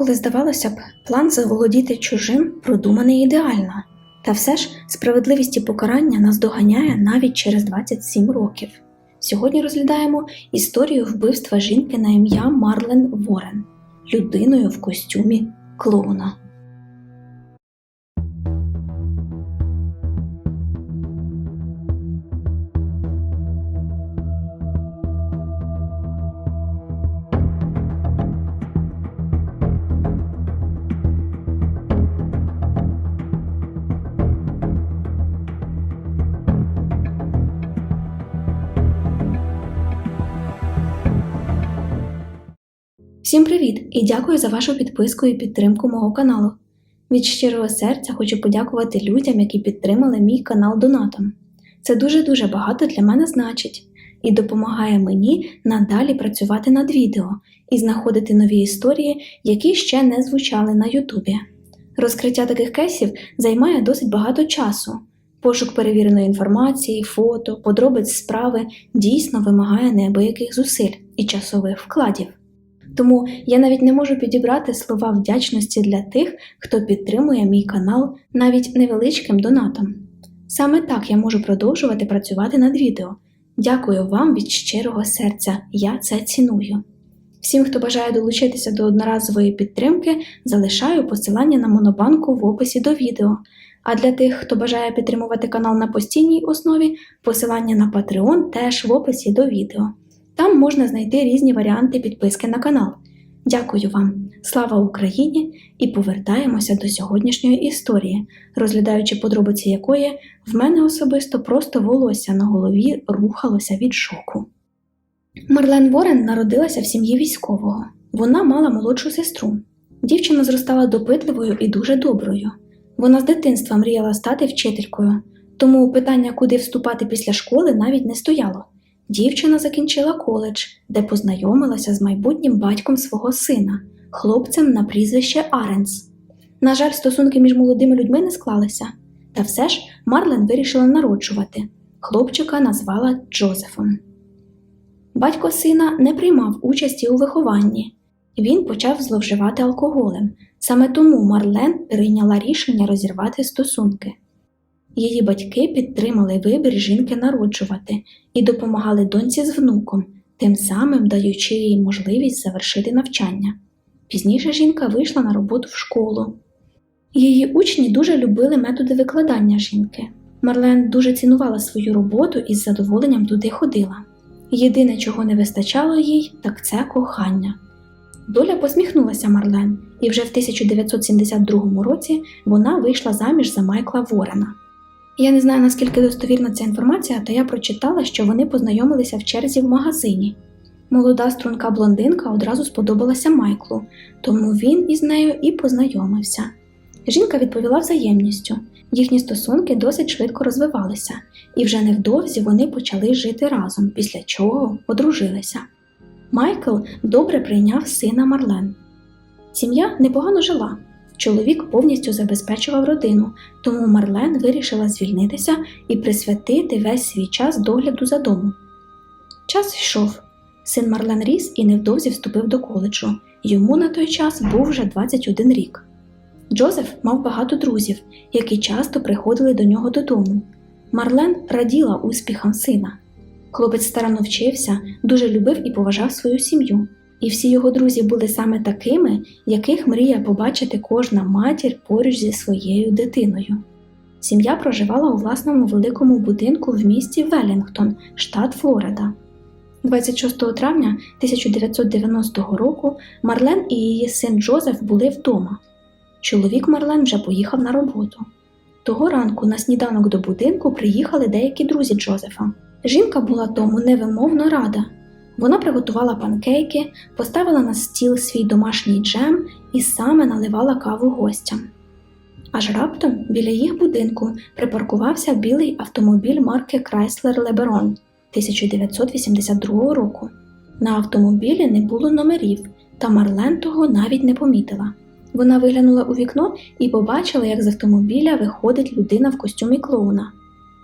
Коли здавалося б, план заволодіти чужим продуманий ідеально, та все ж справедливість і покарання нас доганяє навіть через 27 років. Сьогодні розглядаємо історію вбивства жінки на ім'я Марлен Ворен, людиною в костюмі клоуна. Всім привіт і дякую за вашу підписку і підтримку мого каналу. Від щирого серця хочу подякувати людям, які підтримали мій канал донатом. Це дуже-дуже багато для мене значить і допомагає мені надалі працювати над відео і знаходити нові історії, які ще не звучали на Ютубі. Розкриття таких кейсів займає досить багато часу. Пошук перевіреної інформації, фото, подробиць справи дійсно вимагає неабияких зусиль і часових вкладів. Тому я навіть не можу підібрати слова вдячності для тих, хто підтримує мій канал навіть невеличким донатом. Саме так я можу продовжувати працювати над відео. Дякую вам від щирого серця, я це ціную. Всім, хто бажає долучитися до одноразової підтримки, залишаю посилання на монобанку в описі до відео. А для тих, хто бажає підтримувати канал на постійній основі, посилання на Patreon теж в описі до відео. Там можна знайти різні варіанти підписки на канал. Дякую вам! Слава Україні! І повертаємося до сьогоднішньої історії, розглядаючи подробиці якої в мене особисто просто волосся на голові рухалося від шоку. Марлен Ворен народилася в сім'ї військового. Вона мала молодшу сестру. Дівчина зростала допитливою і дуже доброю. Вона з дитинства мріяла стати вчителькою, тому питання, куди вступати після школи, навіть не стояло. Дівчина закінчила коледж, де познайомилася з майбутнім батьком свого сина, хлопцем на прізвище Аренс. На жаль, стосунки між молодими людьми не склалися, та все ж Марлен вирішила народжувати. Хлопчика назвала Джозефом. Батько сина не приймав участі у вихованні. Він почав зловживати алкоголем. Саме тому Марлен прийняла рішення розірвати стосунки. Її батьки підтримали вибір жінки народжувати і допомагали доньці з внуком, тим самим даючи їй можливість завершити навчання. Пізніше жінка вийшла на роботу в школу. Її учні дуже любили методи викладання жінки. Марлен дуже цінувала свою роботу і з задоволенням туди ходила. Єдине, чого не вистачало їй, так це кохання. Доля посміхнулася Марлен, і вже в 1972 році вона вийшла заміж за Майкла Ворена. Я не знаю, наскільки достовірна ця інформація, та я прочитала, що вони познайомилися в черзі в магазині. Молода струнка блондинка одразу сподобалася Майклу, тому він із нею і познайомився. Жінка відповіла взаємністю, їхні стосунки досить швидко розвивалися, і вже невдовзі вони почали жити разом, після чого одружилися. Майкл добре прийняв сина Марлен. Сім'я непогано жила. Чоловік повністю забезпечував родину, тому Марлен вирішила звільнитися і присвятити весь свій час догляду за домом. Час йшов. Син Марлен ріс і невдовзі вступив до коледжу. Йому на той час був вже 21 рік. Джозеф мав багато друзів, які часто приходили до нього додому. Марлен раділа успіхам сина. Хлопець старанно вчився, дуже любив і поважав свою сім'ю. І всі його друзі були саме такими, яких мріє побачити кожна матір поруч зі своєю дитиною. Сім'я проживала у власному великому будинку в місті Велінгтон, штат Флорида. 26 травня 1990 року Марлен і її син Джозеф були вдома. Чоловік Марлен вже поїхав на роботу. Того ранку на сніданок до будинку приїхали деякі друзі Джозефа. Жінка була тому невимовно рада. Вона приготувала панкейки, поставила на стіл свій домашній джем і саме наливала каву гостям. Аж раптом біля їх будинку припаркувався білий автомобіль марки Chrysler LeBaron 1982 року. На автомобілі не було номерів, та Марлен того навіть не помітила. Вона виглянула у вікно і побачила, як з автомобіля виходить людина в костюмі клоуна.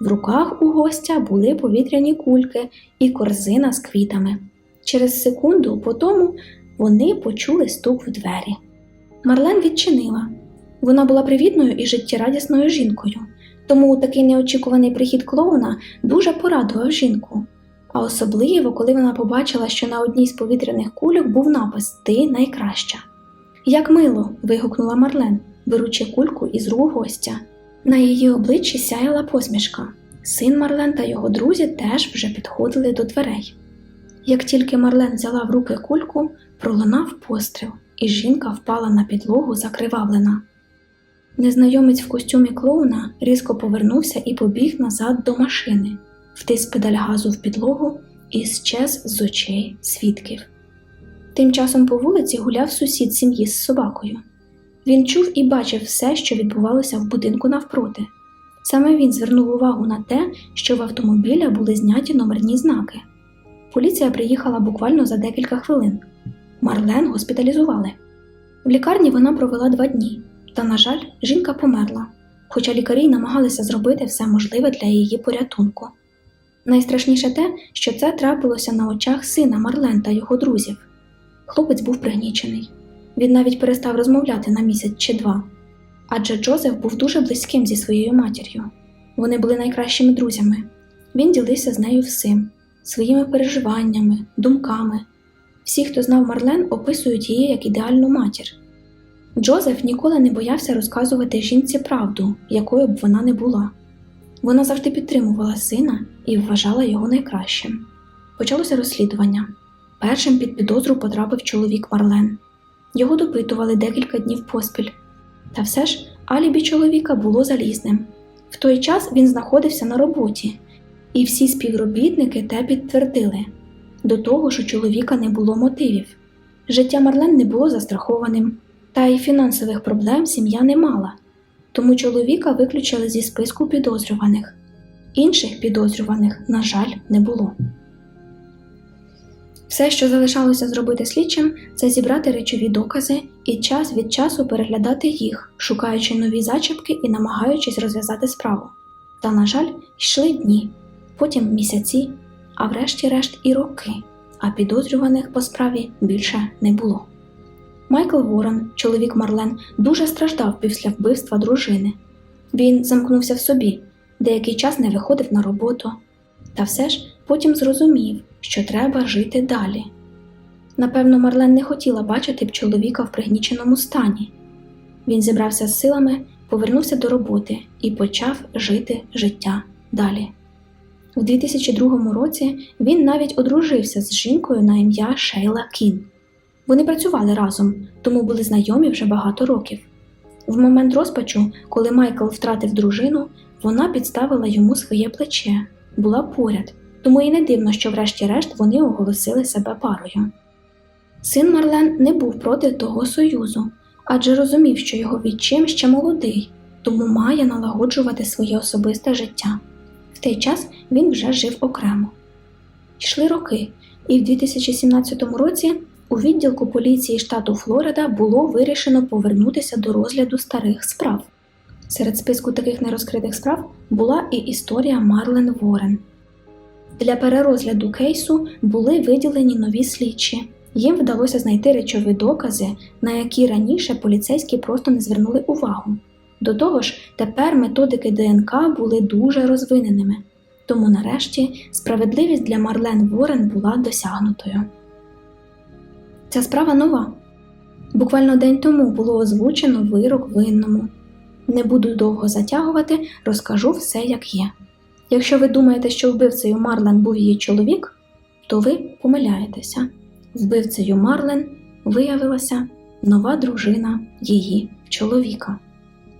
В руках у гостя були повітряні кульки і корзина з квітами. Через секунду по тому вони почули стук в двері. Марлен відчинила. Вона була привітною і життєрадісною жінкою, тому такий неочікуваний прихід клоуна дуже порадував жінку. А особливо, коли вона побачила, що на одній з повітряних кульок був напис Ти найкраща. Як мило. вигукнула Марлен, беручи кульку із рук гостя. На її обличчі сяяла посмішка. Син Марлен та його друзі теж вже підходили до дверей. Як тільки Марлен взяла в руки кульку, пролунав постріл, і жінка впала на підлогу закривавлена. Незнайомець в костюмі клоуна різко повернувся і побіг назад до машини, втис педаль газу в підлогу і щез з очей свідків. Тим часом по вулиці гуляв сусід сім'ї з собакою. Він чув і бачив все, що відбувалося в будинку навпроти. Саме він звернув увагу на те, що в автомобіля були зняті номерні знаки. Поліція приїхала буквально за декілька хвилин. Марлен госпіталізували. В лікарні вона провела два дні, та, на жаль, жінка померла, хоча лікарі намагалися зробити все можливе для її порятунку. Найстрашніше те, що це трапилося на очах сина Марлен та його друзів. Хлопець був пригнічений. Він навіть перестав розмовляти на місяць чи два. Адже Джозеф був дуже близьким зі своєю матір'ю. Вони були найкращими друзями. Він ділився з нею всім, своїми переживаннями, думками. Всі, хто знав Марлен, описують її як ідеальну матір. Джозеф ніколи не боявся розказувати жінці правду, якою б вона не була. Вона завжди підтримувала сина і вважала його найкращим. Почалося розслідування. Першим під підозру потрапив чоловік Марлен. Його допитували декілька днів поспіль. Та все ж алібі чоловіка було залізним. В той час він знаходився на роботі, і всі співробітники те підтвердили. До того у чоловіка не було мотивів. Життя Марлен не було застрахованим, та й фінансових проблем сім'я не мала, тому чоловіка виключили зі списку підозрюваних. Інших підозрюваних, на жаль, не було. Все, що залишалося зробити слідчим, це зібрати речові докази і час від часу переглядати їх, шукаючи нові зачіпки і намагаючись розв'язати справу. Та, на жаль, йшли дні, потім місяці, а врешті-решт і роки, а підозрюваних по справі більше не було. Майкл Ворон, чоловік Марлен, дуже страждав після вбивства дружини. Він замкнувся в собі, деякий час не виходив на роботу, та все ж потім зрозумів, що треба жити далі. Напевно, Марлен не хотіла бачити б чоловіка в пригніченому стані. Він зібрався з силами, повернувся до роботи і почав жити життя далі. У 2002 році він навіть одружився з жінкою на ім'я Шейла Кін. Вони працювали разом, тому були знайомі вже багато років. В момент розпачу, коли Майкл втратив дружину, вона підставила йому своє плече, була поряд, тому і не дивно, що врешті-решт вони оголосили себе парою. Син Марлен не був проти того союзу, адже розумів, що його відчим ще молодий, тому має налагоджувати своє особисте життя. В той час він вже жив окремо. Йшли роки, і в 2017 році у відділку поліції штату Флорида було вирішено повернутися до розгляду старих справ. Серед списку таких нерозкритих справ була і історія Марлен Ворен. Для перерозгляду кейсу були виділені нові слідчі. Їм вдалося знайти речові докази, на які раніше поліцейські просто не звернули увагу. До того ж, тепер методики ДНК були дуже розвиненими, тому нарешті справедливість для Марлен Ворен була досягнутою. Ця справа нова. Буквально день тому було озвучено вирок винному. Не буду довго затягувати, розкажу все як є. Якщо ви думаєте, що вбивцею Марлен був її чоловік, то ви помиляєтеся. Вбивцею Марлен виявилася нова дружина її чоловіка.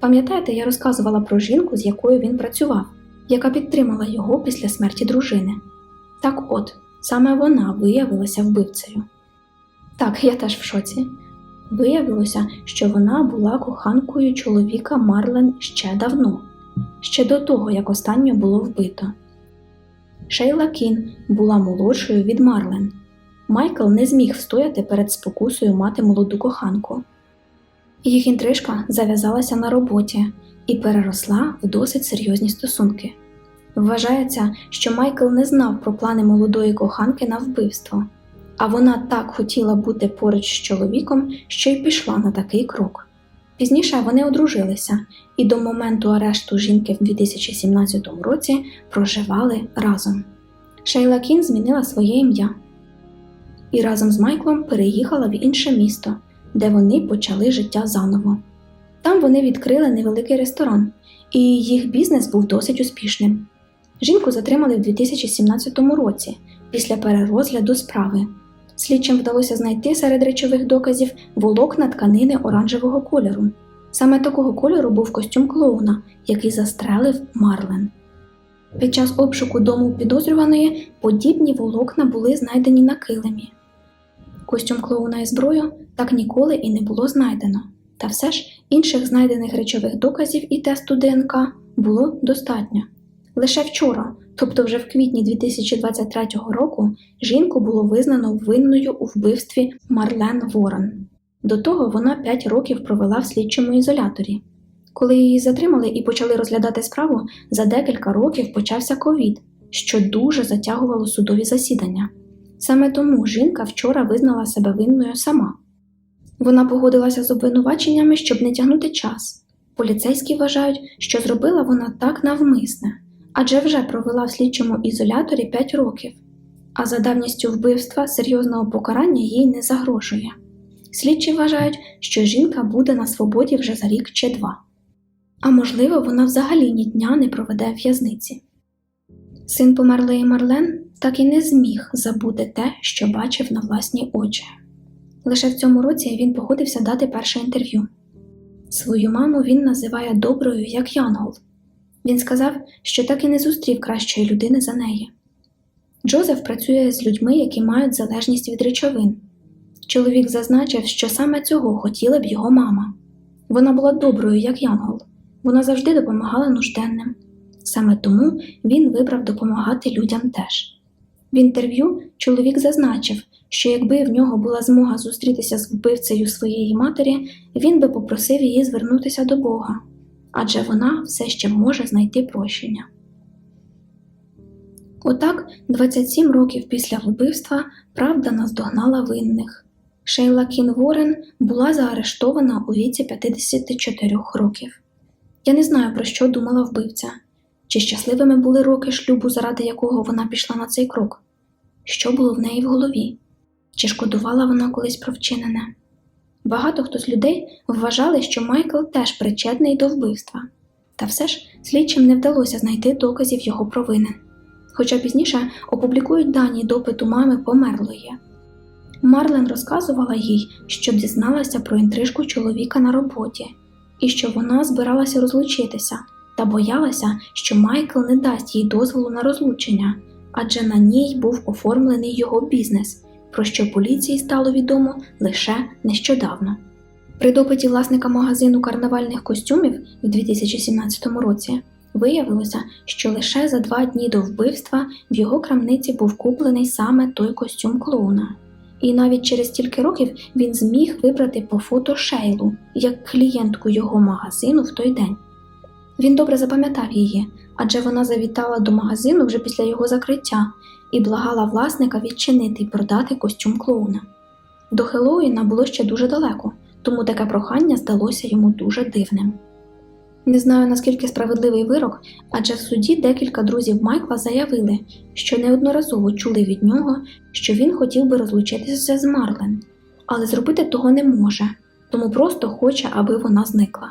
Пам'ятаєте, я розказувала про жінку, з якою він працював, яка підтримала його після смерті дружини. Так от, саме вона виявилася вбивцею. Так, я теж в шоці. Виявилося, що вона була коханкою чоловіка Марлен ще давно, ще до того, як останнє було вбито. Шейла Кін була молодшою від Марлен. Майкл не зміг встояти перед спокусою мати молоду коханку. Їх інтрижка зав'язалася на роботі і переросла в досить серйозні стосунки. Вважається, що Майкл не знав про плани молодої коханки на вбивство А вона так хотіла бути поруч з чоловіком, що й пішла на такий крок. Пізніше вони одружилися і до моменту арешту жінки в 2017 році проживали разом. Шейла Кін змінила своє ім'я і разом з Майклом переїхала в інше місто, де вони почали життя заново. Там вони відкрили невеликий ресторан, і їх бізнес був досить успішним. Жінку затримали в 2017 році після перерозгляду справи. Слідчим вдалося знайти серед речових доказів волокна тканини оранжевого кольору. Саме такого кольору був костюм клоуна, який застрелив Марлен. Під час обшуку дому підозрюваної подібні волокна були знайдені на килимі. Костюм клоуна і зброю так ніколи і не було знайдено, та все ж інших знайдених речових доказів і тесту ДНК було достатньо. Лише вчора, тобто вже в квітні 2023 року, жінку було визнано винною у вбивстві Марлен Ворон. До того вона 5 років провела в слідчому ізоляторі. Коли її затримали і почали розглядати справу, за декілька років почався ковід, що дуже затягувало судові засідання. Саме тому жінка вчора визнала себе винною сама. Вона погодилася з обвинуваченнями, щоб не тягнути час. Поліцейські вважають, що зробила вона так навмисне, адже вже провела в слідчому ізоляторі 5 років, а за давністю вбивства серйозного покарання їй не загрожує. Слідчі вважають, що жінка буде на свободі вже за рік чи два. А можливо, вона взагалі ні дня не проведе в в'язниці. Син померлої Марлен так і не зміг забути те, що бачив на власні очі. Лише в цьому році він погодився дати перше інтерв'ю. Свою маму він називає доброю як Янгол. Він сказав, що так і не зустрів кращої людини за неї. Джозеф працює з людьми, які мають залежність від речовин. Чоловік зазначив, що саме цього хотіла б його мама. Вона була доброю, як Янгол, вона завжди допомагала нужденним. Саме тому він вибрав допомагати людям теж. В інтерв'ю чоловік зазначив, що якби в нього була змога зустрітися з вбивцею своєї матері, він би попросив її звернутися до Бога, адже вона все ще може знайти прощення. Отак, 27 років після вбивства правда наздогнала винних. Шейла Кін Ворен була заарештована у віці 54 років. Я не знаю, про що думала вбивця, чи щасливими були роки шлюбу, заради якого вона пішла на цей крок, що було в неї в голові, чи шкодувала вона колись про вчинене. Багато хто з людей вважали, що Майкл теж причетний до вбивства, та все ж слідчим не вдалося знайти доказів його провини. Хоча пізніше опублікують дані допиту мами померлої. Марлен розказувала їй, що дізналася про інтрижку чоловіка на роботі, і що вона збиралася розлучитися та боялася, що Майкл не дасть їй дозволу на розлучення, адже на ній був оформлений його бізнес, про що поліції стало відомо лише нещодавно. При допиті власника магазину карнавальних костюмів у 2017 році виявилося, що лише за два дні до вбивства в його крамниці був куплений саме той костюм клоуна. І навіть через стільки років він зміг вибрати по фото Шейлу як клієнтку його магазину в той день. Він добре запам'ятав її, адже вона завітала до магазину вже після його закриття і благала власника відчинити й продати костюм клоуна. До Хеллоуіна було ще дуже далеко, тому таке прохання здалося йому дуже дивним. Не знаю наскільки справедливий вирок, адже в суді декілька друзів Майкла заявили, що неодноразово чули від нього, що він хотів би розлучитися з Марлен, але зробити того не може, тому просто хоче, аби вона зникла.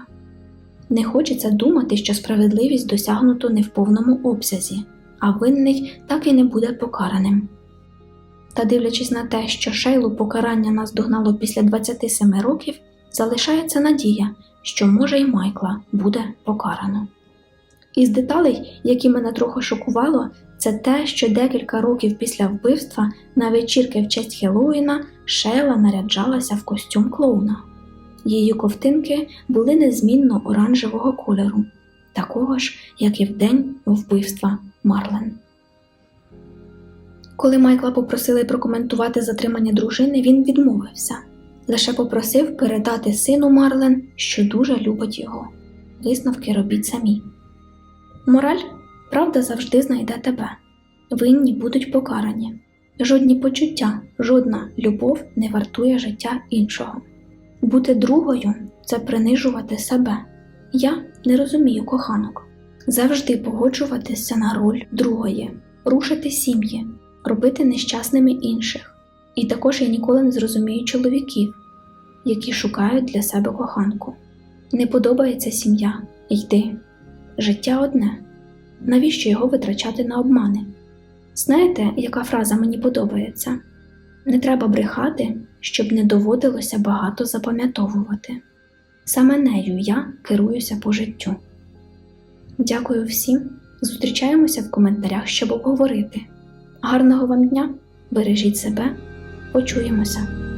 Не хочеться думати, що справедливість досягнуто не в повному обсязі, а винний так і не буде покараним. Та дивлячись на те, що Шейлу покарання нас догнало після 27 років, залишається надія, що може й Майкла буде покарано. Із деталей, які мене трохи шокувало, це те, що декілька років після вбивства на вечірки в честь Хеллоуіна Шейла наряджалася в костюм клоуна. Її ковтинки були незмінно оранжевого кольору, такого ж, як і в день вбивства Марлен. Коли Майкла попросили прокоментувати затримання дружини, він відмовився лише попросив передати сину Марлен, що дуже любить його. Висновки робіть самі. Мораль правда завжди знайде тебе. Винні будуть покарані. Жодні почуття, жодна любов не вартує життя іншого. Бути другою це принижувати себе. Я не розумію коханок. Завжди погоджуватися на роль другої, рушити сім'ї, робити нещасними інших. І також я ніколи не зрозумію чоловіків, які шукають для себе коханку. Не подобається сім'я, йди. Життя одне. Навіщо його витрачати на обмани? Знаєте, яка фраза мені подобається? Не треба брехати, щоб не доводилося багато запам'ятовувати. Саме нею я керуюся по життю. Дякую всім. Зустрічаємося в коментарях, щоб обговорити. Гарного вам дня! Бережіть себе, почуємося!